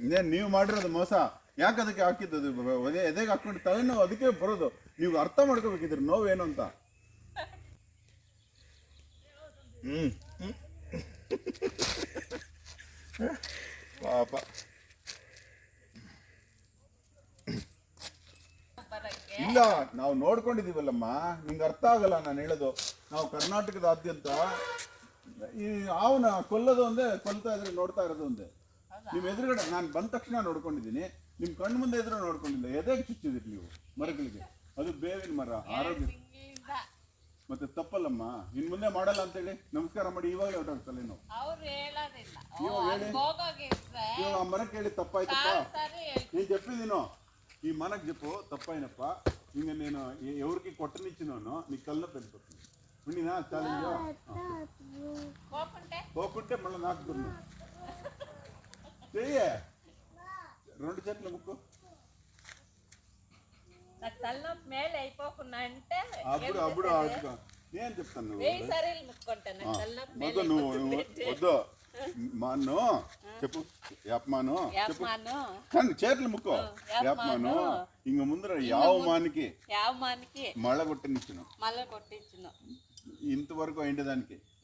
ಇನ್ನೇನು ನೀವು ಮಾಡಿರೋದು ಮೋಸ? ಯಾಕೆ ಅದಕ್ಕೆ ಹಾಕಿದ್ದು ಅದು ಒದೆ ಎದೆಗೆ ಹಾಕೊಂಡು ತಲೆನೋವು ಅದಕ್ಕೆ ಬರೋದು. ನೀವು ಅರ್ಥ ಮಾಡ್ಕೋಬೇಕಿದ್ರೆ ಏನು ಅಂತ. ಹ್ಮ್. ಪಾಪ. ಇಲ್ಲ, ನಾವು ನೋಡ್ಕೊಂಡಿದ್ದೀವಲ್ಲಮ್ಮ ನಿಮ್ಗೆ ಅರ್ಥ ಆಗಲ್ಲ ನಾನು ಹೇಳೋದು. ನಾವು ಕರ್ನಾಟಕದಾದ್ಯಂತ ಈ ಅವನ ಕೊಲ್ಲೋದು ಒಂದೇ, ಕೊಲ್ತಾ ಇದ್ರೆ ನೋಡ್ತಾ ಇರೋದು ಒಂದೇ. ನಿಮ್ಮ ಎದುರುಗಡೆ ನಾನು ಬಂದ ತಕ್ಷಣ ನೋಡ್ಕೊಂಡಿದ್ದೀನಿ ನಿಮ್ಮ ಕಣ್ಣು ಮುಂದೆ ಎದುರು ನೋಡ್ಕೊಂಡಿಲ್ಲ ಎದೆಗೆ ಚುಚ್ಚಿದಿರಿ ನೀವು ಮರಗಳಿಗೆ ಅದು ಬೇವಿನ ಮರ ಆರೋಗ್ಯ ತಿಂಗಳಿಂದ ಮತ್ತೆ ತಪ್ಪಲ್ಲಮ್ಮ ಇನ್ ಮುಂದೆ ಮಾಡಲ್ಲ ಅಂತೇಳಿ ನಮಸ್ಕಾರ ಮಾಡಿ ಇವಾಗ ಹೊರಟಾಗ್ತಲ್ಲ ನಾವು ಅವ್ರು ಹೇಳೋದಿಲ್ಲ ಇವಾಗ ಹೇಳಿ. ಹೋಗೋಗಿದ್ರೆ ಇವಾಗ ಆ ಮರಕ್ಕೆ ಹೇಳಿ ತಪ್ಪಾಯ್ತಪ್ಪ ಸರಿ ನೀನು చెప్పిదినో ఈ మనకు చెప్పు తప్పైనప్ప ఇంక నేను ఎ- ఎవరికి కొట్టనిచ్చినానో నీ కళ్ళ పెట్టుకుంటుంది ఉండినా ఛాలెంజ్ ಹೋಗ್ಕೊಂಡೆ పోకుంటే మళ్ళీ నాకు దున్ను చెయ్యే. రెండు చెట్ల ముక్కు. నాకు తలనొప్పి మేలు అయిపోకుండా అంటే అప్పుడు అప్పుడు ఆడుకో. నేను చెప్తాను నువ్వు. వెయ్యి సరీలు ముక్కుంటా నాకు తలనొప్పి మేలు వద్దు నువ్వు నువ్వు వద్దు. మాను చెప్పు. యాప్మాను చెప్పు. కానీ చేతులు ముక్కో. యాప్మాను. ఇంక ముందర యావ మానికి. యావమానికి. మళ్ళా కొట్టనిచ్చిన మళ్ళీ కొట్టించిన. ఇంతవరకు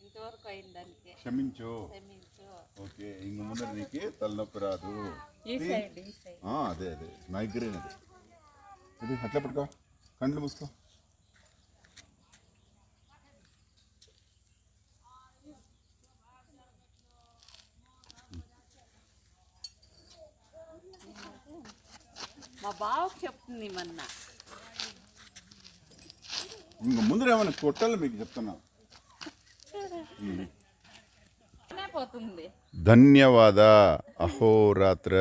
ఇంతవరకు అయిన దానికి. క్షమించు. క్షమించు ఓకే ఇంక ముందర నీకు తలనొప్పి రాదు. అదే అదే మైగ్రేన్ అది. అది అట్లా పట్టుకో కండ్లు మూసుకో. మా బావకు చెప్తుంది మొన్న. ఇంక ముందర ఏమైనా కొట్టాలి మీకు చెప్తున్నా. ధన్యవాద అహోరాత్ర